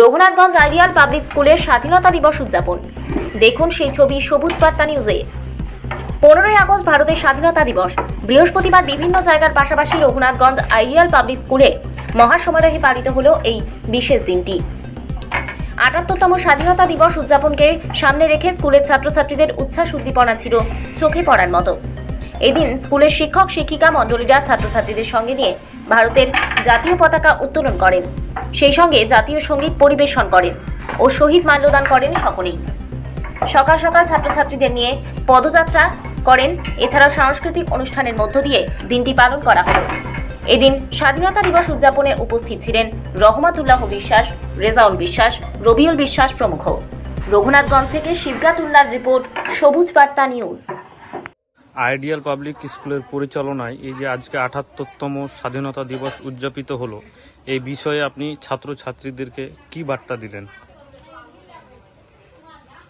Raghunathganj ideal public স্কুলের স্বাধীনতা দিবস উদযাপন। দেখুন সেই ছবি সবুজ বার্তা নিউজে। পনেরোই আগস্ট ভারতের স্বাধীনতা দিবস। বৃহস্পতিবার বিভিন্ন জায়গার পাশাপাশি রঘুনাথগঞ্জ আইডিয়াল পাবলিক স্কুলে মহাসমারোহে পালিত হলো এই বিশেষ দিনটি। আটাত্তরতম স্বাধীনতা দিবস উদযাপনকে সামনে রেখে স্কুলের ছাত্রছাত্রীদের উচ্ছ্বাস উদ্দীপনা ছিল চোখে পড়ার মতো। এদিন স্কুলের শিক্ষক, শিক্ষিকা, মণ্ডলীরা ছাত্রছাত্রীদের সঙ্গে নিয়ে ভারতের জাতীয় পতাকা উত্তোলন করেন। সেই সঙ্গে জাতীয় সংগীত পরিবেশন করেন ও শহীদ মাল্যদান করেন সকলেই। সকাল সকাল ছাত্রছাত্রীদের নিয়ে পদযাত্রা করেন। এছাড়াও সাংস্কৃতিক অনুষ্ঠানের মধ্য দিয়ে দিনটি পালন করা হলো। এদিন স্বাধীনতা দিবস উদযাপনে উপস্থিত ছিলেন রহমাতুল্লাহ বিশ্বাস, রেজাউল বিশ্বাস, রবিউল বিশ্বাস প্রমুখ। রঘুনাথগঞ্জ থেকে শিবগাতুল্লার রিপোর্ট, সবুজ বার্তা নিউজ। আইডিয়াল পাবলিক স্কুলের পরিচালনায় এই যে আজকে আঠাত্তরতম স্বাধীনতা দিবস উদযাপিত হলো এই বিষয়ে আপনি ছাত্রছাত্রীদেরকে কি বার্তা দিলেন?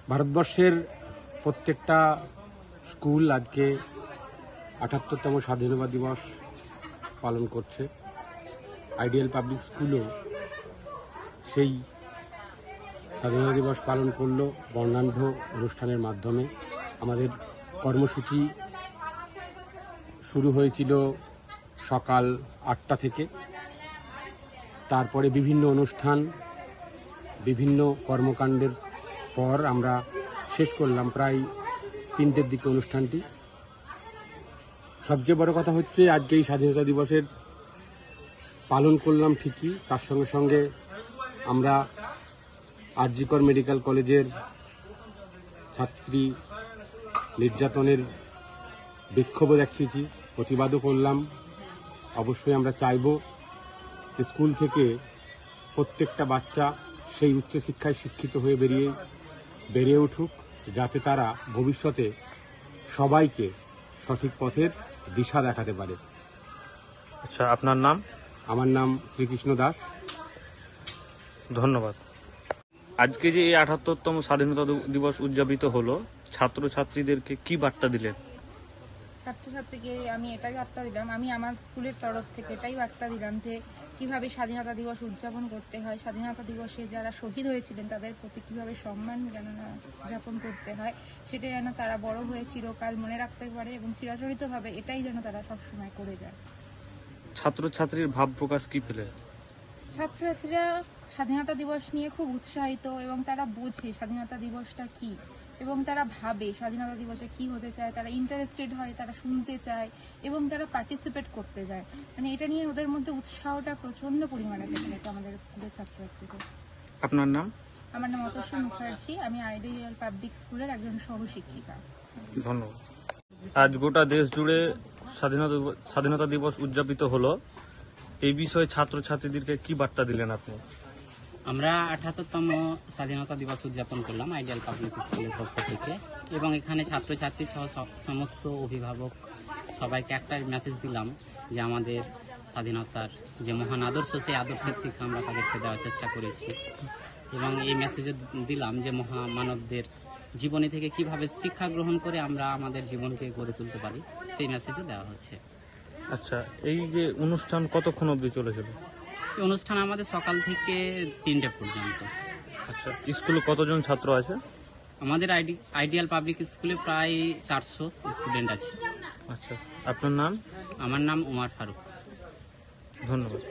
ভারতবর্ষের প্রত্যেকটা স্কুল আজকে আটাত্তরতম স্বাধীনতা দিবস পালন করছে। আইডিয়াল পাবলিক স্কুলও সেই স্বাধীনতা দিবস পালন করল বর্ণাঢ্য অনুষ্ঠানের মাধ্যমে। আমাদের কর্মসূচি শুরু হয়েছিল সকাল আটটা থেকে। তারপরে বিভিন্ন অনুষ্ঠান, বিভিন্ন কর্মকাণ্ডের পর আমরা শেষ করলাম প্রায় তিনটের দিকে অনুষ্ঠানটি। সবচেয়ে বড় কথা হচ্ছে আজকে এই স্বাধীনতা দিবসের পালন করলাম ঠিকই, তার সঙ্গে সঙ্গে আমরা আরজিকর মেডিকেল কলেজের ছাত্রী নির্যাতনের বিক্ষোভও দেখিয়েছি প্রতিবাদও করলাম। অবশ্যই আমরা চাইব স্কুল থেকে প্রত্যেকটা বাচ্চা সেই উচ্চশিক্ষায় শিক্ষিত হয়ে বেরিয়ে বেড়ে উঠুক যাতে তারা ভবিষ্যতে সবাইকে সঠিক পথের দিশা দেখাতে পারে। আচ্ছা আপনার নাম? আমার নাম শ্রীকৃষ্ণ দাস। ধন্যবাদ। আজকে যে এই আঠাত্তরতম স্বাধীনতা দিবস উদযাপিত হলো ছাত্রছাত্রীদেরকে কি বার্তা দিলেন? ছাত্রছাত্রীকে আমি এটাই বার্তা দিলাম। আমি আমার স্কুলের তরফ থেকে এটাই বার্তা দিলাম যে কীভাবে স্বাধীনতা দিবস উদযাপন করতে হয় স্বাধীনতা দিবসে যারা শহীদ হয়েছিলেন তাদের প্রতি কীভাবে সম্মান গণনা যাপন করতে হয় সেটা যেন তারা বড় হয়ে চিরকাল মনে রাখতে পারে এবং চিরাচরিতভাবে এটাই যেন তারা সবসময় করে যায়। ছাত্রছাত্রীর ভাব প্রকাশ কি পেলে? ছাত্রছাত্রীরা স্বাধীনতা দিবস নিয়ে খুব উৎসাহিত এবং তারা বোঝে স্বাধীনতা দিবসটা কি। এবং তারা ভাবে স্বাধীনতা দিবসে কি হতে চায় তারা ইন্টারেস্টেড হয় তারা শুনতে চায় এবং তারা পার্টিসিপেট করতে যায়। মানে এটা নিয়ে ওদের মধ্যে উৎসাহটা প্রচণ্ড পরিমাণে দেখে এটা আমাদের স্কুলের ছাত্রছাত্রীদের। আপনার নাম? আমার নাম অতস্য মুখার্জি আমি আইডিয়াল পাবলিক স্কুলের একজন সহশিক্ষিকা। ধন্যবাদ। আজ গোটা দেশ জুড়ে স্বাধীনতা স্বাধীনতা দিবস উদযাপিত হলো। এই বিষয়ে ছাত্রছাত্রীদেরকে কি বার্তা দিলেন আপনি? আমরা আঠাত্তরতম স্বাধীনতা দিবস উদযাপন করলাম আইডিয়াল পাবলিক স্কুলের পক্ষ থেকে। এবং এখানে ছাত্রছাত্রী সহ সমস্ত অভিভাবক সবাইকে একটা মেসেজ দিলাম যে আমাদের স্বাধীনতার যে মহান আদর্শ, সেই আদর্শের শিক্ষা আমরা তাদেরকে দেওয়ার চেষ্টা করেছি। এবং এই মেসেজও দিলাম যে মহামানবদের জীবনী থেকে কীভাবে শিক্ষা গ্রহণ করে আমরা আমাদের জীবনকে গড়ে তুলতে পারি, সেই মেসেজও দেওয়া হচ্ছে। আচ্ছা এই যে অনুষ্ঠান কতক্ষণ অবধি চলেছিল? এই অনুষ্ঠান আমাদের সকাল থেকে তিনটে পর্যন্ত। আচ্ছা স্কুলে কতজন ছাত্র আছে? আমাদের আইডি আইডিয়াল পাবলিক স্কুলে প্রায় চারশো স্টুডেন্ট আছে। আচ্ছা আপনার নাম? আমার নাম উমার ফারুক। ধন্যবাদ।